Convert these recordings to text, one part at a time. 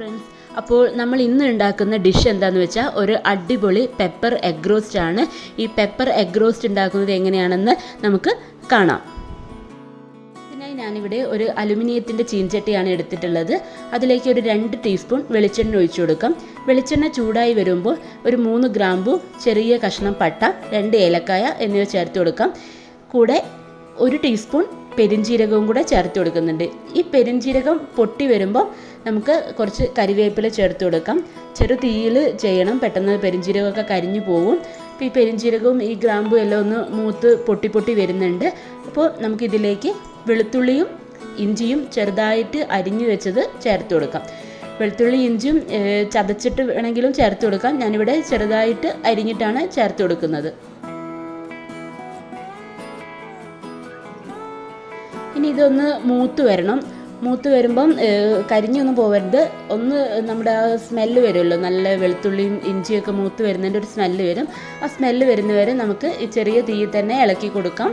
Friends അപ്പോൾ നമ്മൾ ഇന്ന് ഉണ്ടാക്കുന്ന ഡിഷ് എന്താണെന്ന് വെച്ചാൽ ഒരു അടിപൊളി പെപ്പർ എഗ് റോസ്റ്റ് ആണ്. ഈ പെപ്പർ എഗ് റോസ്റ്റ് ഉണ്ടാക്കുന്നത് എങ്ങനെയാണെന്ന് നമുക്ക് കാണാം. ഇതിനായി ഞാനിവിടെ ഒരു അലുമിനിയത്തിന്റെ ചീൻചട്ടിയാണ് എടുത്തിട്ടുള്ളത്. അതിലേക്ക് ഒരു രണ്ട് ടീസ്പൂൺ വെളിച്ചെണ്ണ ഒഴിച്ചു കൊടുക്കാം. വെളിച്ചെണ്ണ ചൂടായി വരുമ്പോൾ ഒരു മൂന്ന് ഗ്രാമ്പു ചെറിയ കഷ്ണം പട്ട രണ്ട് ഏലക്കായ എന്നിവ ചേർത്ത് കൊടുക്കാം. കൂടെ ഒരു ടീസ്പൂൺ പെരിഞ്ജീരകവും കൂടെ ചേർത്ത് കൊടുക്കുന്നുണ്ട്. ഈ പെരിഞ്ജീരകം പൊട്ടി വരുമ്പോൾ നമുക്ക് കുറച്ച് കരിവേപ്പില ചേർത്ത് കൊടുക്കാം. ചെറു തീയിൽ ചെയ്യണം. പെട്ടെന്ന് പെരിഞ്ചീരകമൊക്കെ കരിഞ്ഞു പോകും അപ്പോൾ ഈ പെരിഞ്ചീരകവും ഈ ഗ്രാമ്പും എല്ലാം ഒന്ന് മൂത്ത് പൊട്ടി പൊട്ടി വരുന്നുണ്ട്. അപ്പോൾ നമുക്കിതിലേക്ക് വെളുത്തുള്ളിയും ഇഞ്ചിയും ചെറുതായിട്ട് അരിഞ്ഞു വെച്ചത് ചേർത്ത് കൊടുക്കാം. വെളുത്തുള്ളി ഇഞ്ചിയും ചതച്ചിട്ട് വേണമെങ്കിലും ചേർത്ത് കൊടുക്കാം. ഞാനിവിടെ ചെറുതായിട്ട് അരിഞ്ഞിട്ടാണ് ചേർത്ത് കൊടുക്കുന്നത്. ഇനി ഇതൊന്ന് മൂത്ത് വരണം. മൂത്ത് വരുമ്പം കരിഞ്ഞൊന്നും പോകരുത് ഒന്ന് നമ്മുടെ ആ സ്മെല്ല് വരുമല്ലോ നല്ല വെളുത്തുള്ളിയും ഇഞ്ചിയൊക്കെ മൂത്ത് വരുന്നതിന്റെ ഒരു സ്മെല്ല് വരും. ആ സ്മെല്ല് വരുന്നവരെ നമുക്ക് ഈ ചെറിയ തീയിൽ തന്നെ ഇളക്കി കൊടുക്കാം.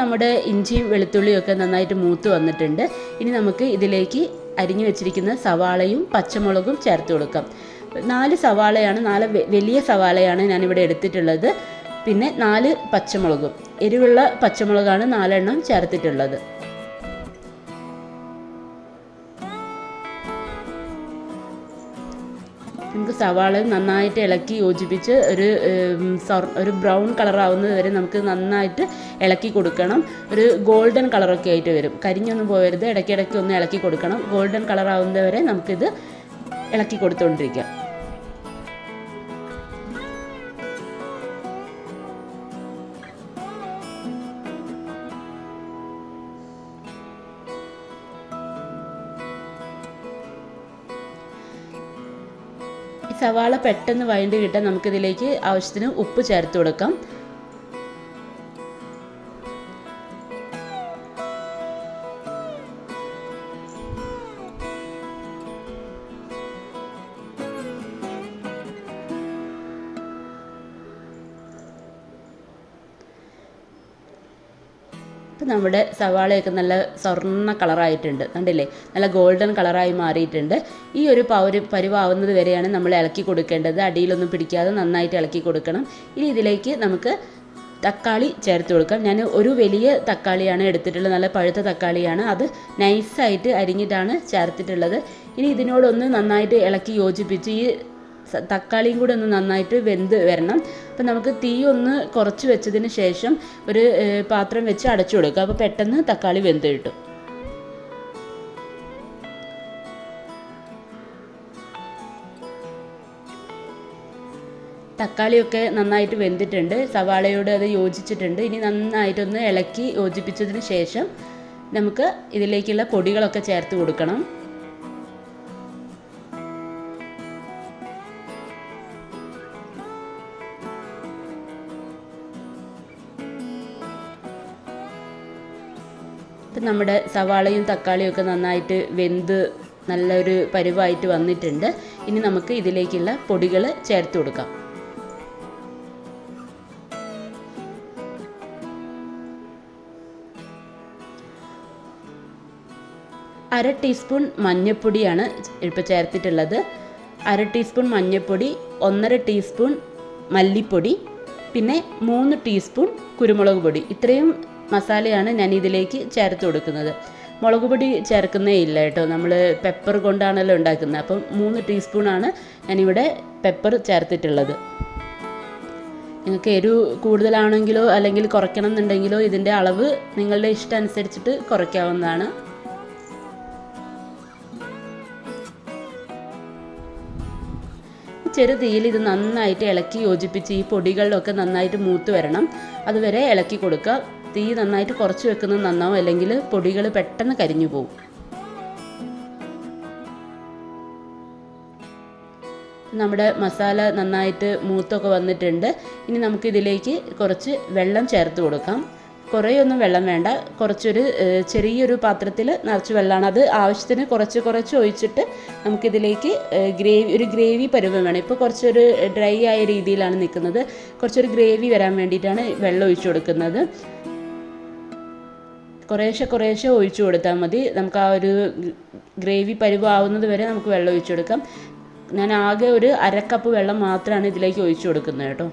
നമ്മുടെ ഇഞ്ചിയും വെളുത്തുള്ളിയും ഒക്കെ നന്നായിട്ട് മൂത്ത് വന്നിട്ടുണ്ട്. ഇനി നമുക്ക് ഇതിലേക്ക് അരിഞ്ഞു വെച്ചിരിക്കുന്ന സവാളയും പച്ചമുളകും ചേർത്ത് കൊടുക്കാം. നാല് സവാളയാണ് നാല് വലിയ സവാളയാണ് ഞാനിവിടെ എടുത്തിട്ടുള്ളത്. പിന്നെ നാല് പച്ചമുളകും. എരിവുള്ള പച്ചമുളകാണ് നാലെണ്ണം ചേർത്തിട്ടുള്ളത്. നമുക്ക് സവാള നന്നായിട്ട് ഇളക്കി യോജിപ്പിച്ച് ഒരു ഒരു ബ്രൗൺ കളറാവുന്നത് വരെ നമുക്ക് നന്നായിട്ട് ഇളക്കി കൊടുക്കണം. ഒരു ഗോൾഡൻ കളറൊക്കെ ആയിട്ട് വരും. കരിഞ്ഞൊന്നും പോകരുത് ഇടയ്ക്കിടയ്ക്ക് ഒന്ന് ഇളക്കി കൊടുക്കണം. ഗോൾഡൻ കളർ ആവുന്നത് വരെ നമുക്കിത് ഇളക്കി കൊടുത്തുകൊണ്ടിരിക്കാം സവാള പെട്ടെന്ന് വഴണ്ട് കിട്ടാൻ നമുക്കിതിലേക്ക് ആവശ്യത്തിന് ഉപ്പ് ചേർത്ത് കൊടുക്കാം. ഇപ്പം നമ്മുടെ സവാളയൊക്കെ നല്ല സ്വർണ കളറായിട്ടുണ്ട്. കണ്ടില്ലേ? നല്ല ഗോൾഡൻ കളറായി മാറിയിട്ടുണ്ട്. ഈ ഒരു പൗര് പരിവാവുന്നത് വരെയാണ് നമ്മൾ ഇളക്കി കൊടുക്കേണ്ടത്. അടിയിലൊന്നും പിടിക്കാതെ നന്നായിട്ട് ഇളക്കി കൊടുക്കണം. ഇനി ഇതിലേക്ക് നമുക്ക് തക്കാളി ചേർത്ത് കൊടുക്കാം. ഞാൻ ഒരു വലിയ തക്കാളിയാണ് എടുത്തിട്ടുള്ളത്. നല്ല പഴുത്ത തക്കാളിയാണ്. അത് നൈസായിട്ട് അരിഞ്ഞിട്ടാണ് ചേർത്തിട്ടുള്ളത്. ഇനി ഇതിനോടൊന്ന് നന്നായിട്ട് ഇളക്കി യോജിപ്പിച്ച് ഈ തക്കാളിയും കൂടി ഒന്ന് നന്നായിട്ട് വെന്ത് വരണം. അപ്പം നമുക്ക് തീ ഒന്ന് കുറച്ച് വെച്ചതിന് ശേഷം ഒരു പാത്രം വെച്ച് അടച്ചു കൊടുക്കുക. അപ്പോൾ പെട്ടെന്ന് തക്കാളി വെന്ത് കിട്ടും. തക്കാളിയൊക്കെ നന്നായിട്ട് വെന്തിട്ടുണ്ട്. സവാളയോട് അത് യോജിച്ചിട്ടുണ്ട്. ഇനി നന്നായിട്ടൊന്ന് ഇളക്കി യോജിപ്പിച്ചതിന് ശേഷം നമുക്ക് ഇതിലേക്കുള്ള പൊടികളൊക്കെ ചേർത്ത് കൊടുക്കണം. ഇപ്പം നമ്മുടെ സവാളയും തക്കാളിയും ഒക്കെ നന്നായിട്ട് വെന്ത് നല്ലൊരു പരുവായിട്ട് വന്നിട്ടുണ്ട്. ഇനി നമുക്ക് ഇതിലേക്കുള്ള പൊടികൾ ചേർത്ത് കൊടുക്കാം. അര ടീസ്പൂൺ മഞ്ഞൾപ്പൊടിയാണ് ഇപ്പോൾ ചേർത്തിട്ടുള്ളത്. അര ടീസ്പൂൺ മഞ്ഞൾപ്പൊടി ഒന്നര ടീസ്പൂൺ മല്ലിപ്പൊടി പിന്നെ മൂന്ന് ടീസ്പൂൺ കുരുമുളക് പൊടി. ഇത്രയും മസാലയാണ് ഞാൻ ഇതിലേക്ക് ചേർത്ത് കൊടുക്കുന്നത്. മുളക് പൊടി ചേർക്കുന്നേ ഇല്ല കേട്ടോ. നമ്മൾ പെപ്പർ കൊണ്ടാണല്ലോ ഉണ്ടാക്കുന്നത്. അപ്പം മൂന്ന് ടീസ്പൂണാണ് ഞാനിവിടെ പെപ്പർ ചേർത്തിട്ടുള്ളത്. നിങ്ങൾക്ക് എരിവ് കൂടുതലാണെങ്കിലോ അല്ലെങ്കിൽ കുറയ്ക്കണം എന്നുണ്ടെങ്കിലോ ഇതിന്റെ അളവ് നിങ്ങളുടെ ഇഷ്ടം അനുസരിച്ചിട്ട് കുറയ്ക്കാവുന്നതാണ്. ചെറു തീയിൽ ഇത് നന്നായിട്ട് ഇളക്കി യോജിപ്പിച്ച് ഈ പൊടികളിലൊക്കെ നന്നായിട്ട് മൂത്ത് വരണം. അതുവരെ ഇളക്കി കൊടുക്കുക. തീ നന്നായിട്ട് കുറച്ച് വെക്കുന്നത് നന്നാവും. അല്ലെങ്കിൽ പൊടികൾ പെട്ടെന്ന് കരിഞ്ഞു പോകും നമ്മുടെ മസാല നന്നായിട്ട് മൂത്തൊക്കെ വന്നിട്ടുണ്ട്. ഇനി നമുക്കിതിലേക്ക് കുറച്ച് വെള്ളം ചേർത്ത് കൊടുക്കാം. കുറേയൊന്നും വെള്ളം വേണ്ട. കുറച്ചൊരു ചെറിയൊരു പാത്രത്തിൽ നിറച്ച് വെള്ളമാണ്. അത് ആവശ്യത്തിന് കുറച്ച് കുറച്ച് ഒഴിച്ചിട്ട് നമുക്കിതിലേക്ക് ഗ്രേവി ഒരു ഗ്രേവി പരുവം വേണം. ഇപ്പോൾ കുറച്ചൊരു ഡ്രൈ ആയ രീതിയിലാണ് നിൽക്കുന്നത്. കുറച്ചൊരു ഗ്രേവി വരാൻ വേണ്ടിയിട്ടാണ് വെള്ളം ഒഴിച്ചു കൊടുക്കുന്നത്. കുറേശ്ശെ കുറേശ്ശെ ഒഴിച്ചു കൊടുത്താൽ മതി. നമുക്ക് ആ ഒരു ഗ്രേവി പരിവാവുന്നത് വരെ നമുക്ക് വെള്ളം ഒഴിച്ചു കൊടുക്കാം. ഞാൻ ആകെ ഒരു അര കപ്പ് വെള്ളം മാത്രമാണ് ഇതിലേക്ക് ഒഴിച്ചു കൊടുക്കുന്നത് കേട്ടോ.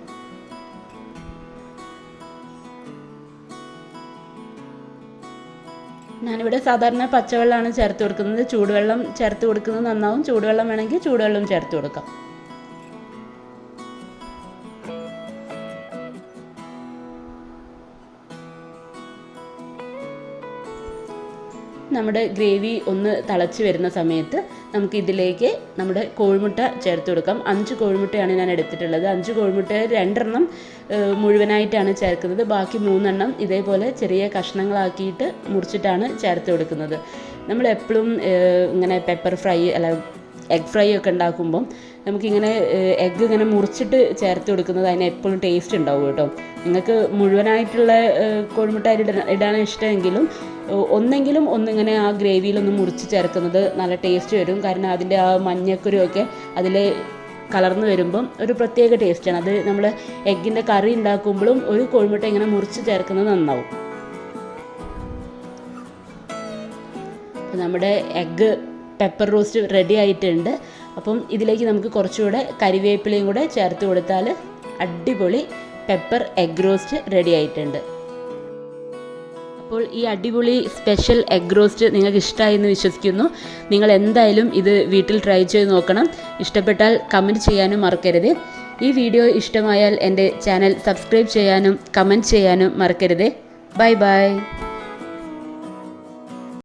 ഞാനിവിടെ സാധാരണ പച്ചവെള്ളമാണ് ചേർത്ത് കൊടുക്കുന്നത്. ചൂടുവെള്ളം ചേർത്ത് കൊടുക്കുന്നത് നന്നാവും. ചൂടുവെള്ളം വേണമെങ്കിൽ ചൂടുവെള്ളം ചേർത്ത് കൊടുക്കാം. നമ്മുടെ ഗ്രേവി ഒന്ന് തിളച്ച് വരുന്ന സമയത്ത് നമുക്ക് ഇതിലേക്ക് നമ്മുടെ കോഴിമുട്ട ചേർത്ത് കൊടുക്കാം. അഞ്ച് കോഴിമുട്ടയാണ് ഞാൻ എടുത്തിട്ടുള്ളത്. അഞ്ച് കോഴിമുട്ട രണ്ടെണ്ണം മുഴുവനായിട്ടാണ് ചേർക്കുന്നത്. ബാക്കി മൂന്നെണ്ണം ഇതേപോലെ ചെറിയ കഷ്ണങ്ങളാക്കിയിട്ട് മുറിച്ചിട്ടാണ് ചേർത്ത് കൊടുക്കുന്നത്. നമ്മൾ എപ്പോഴും ഇങ്ങനെ പെപ്പർ ഫ്രൈ അല്ല എഗ് ഫ്രൈ ഒക്കെ ഉണ്ടാക്കുമ്പം നമുക്കിങ്ങനെ എഗ്ഗ് ഇങ്ങനെ മുറിച്ചിട്ട് ചേർത്ത് കൊടുക്കുന്നത് അതിന് എപ്പോഴും ടേസ്റ്റ് ഉണ്ടാവും കേട്ടോ. നിങ്ങൾക്ക് മുഴുവനായിട്ടുള്ള കോഴിമുട്ട ഇടാൻ ഇഷ്ടമെങ്കിലും ഒന്നെങ്കിലും ഒന്നിങ്ങനെ ആ ഗ്രേവിയിലൊന്ന് മുറിച്ച് ചേർക്കുന്നത് നല്ല ടേസ്റ്റ് വരും. കാരണം അതിന്റെ ആ മഞ്ഞക്കുരുമൊക്കെ അതിൽ കലർന്ന് വരുമ്പം ഒരു പ്രത്യേക ടേസ്റ്റാണ് അത് നമ്മൾ എഗ്ഗിന്റെ കറി ഉണ്ടാക്കുമ്പോഴും ഒരു കോഴിമുട്ട ഇങ്ങനെ മുറിച്ച് ചേർക്കുന്നത് നന്നാവും. നമ്മുടെ എഗ്ഗ് പെപ്പർ റോസ്റ്റ് റെഡി ആയിട്ടുണ്ട്. അപ്പം ഇതിലേക്ക് നമുക്ക് കുറച്ചുകൂടെ കറിവേപ്പിലയും കൂടെ ചേർത്ത് കൊടുത്താൽ അടിപൊളി പെപ്പർ എഗ് റോസ്റ്റ് റെഡി ആയിട്ടുണ്ട്. അപ്പോൾ ഈ അടിപൊളി സ്പെഷ്യൽ എഗ് റോസ്റ്റ് നിങ്ങൾക്ക് ഇഷ്ടമായി എന്ന് വിശ്വസിക്കുന്നു. നിങ്ങൾ എന്തായാലും ഇത് വീട്ടിൽ ട്രൈ ചെയ്ത് നോക്കണം. ഇഷ്ടപ്പെട്ടാൽ കമന്റ് ചെയ്യാനും മറക്കരുത്. ഈ വീഡിയോ ഇഷ്ടമായാൽ എന്റെ ചാനൽ സബ്സ്ക്രൈബ് ചെയ്യാനും കമന്റ് ചെയ്യാനും മറക്കരുത്. Bye bye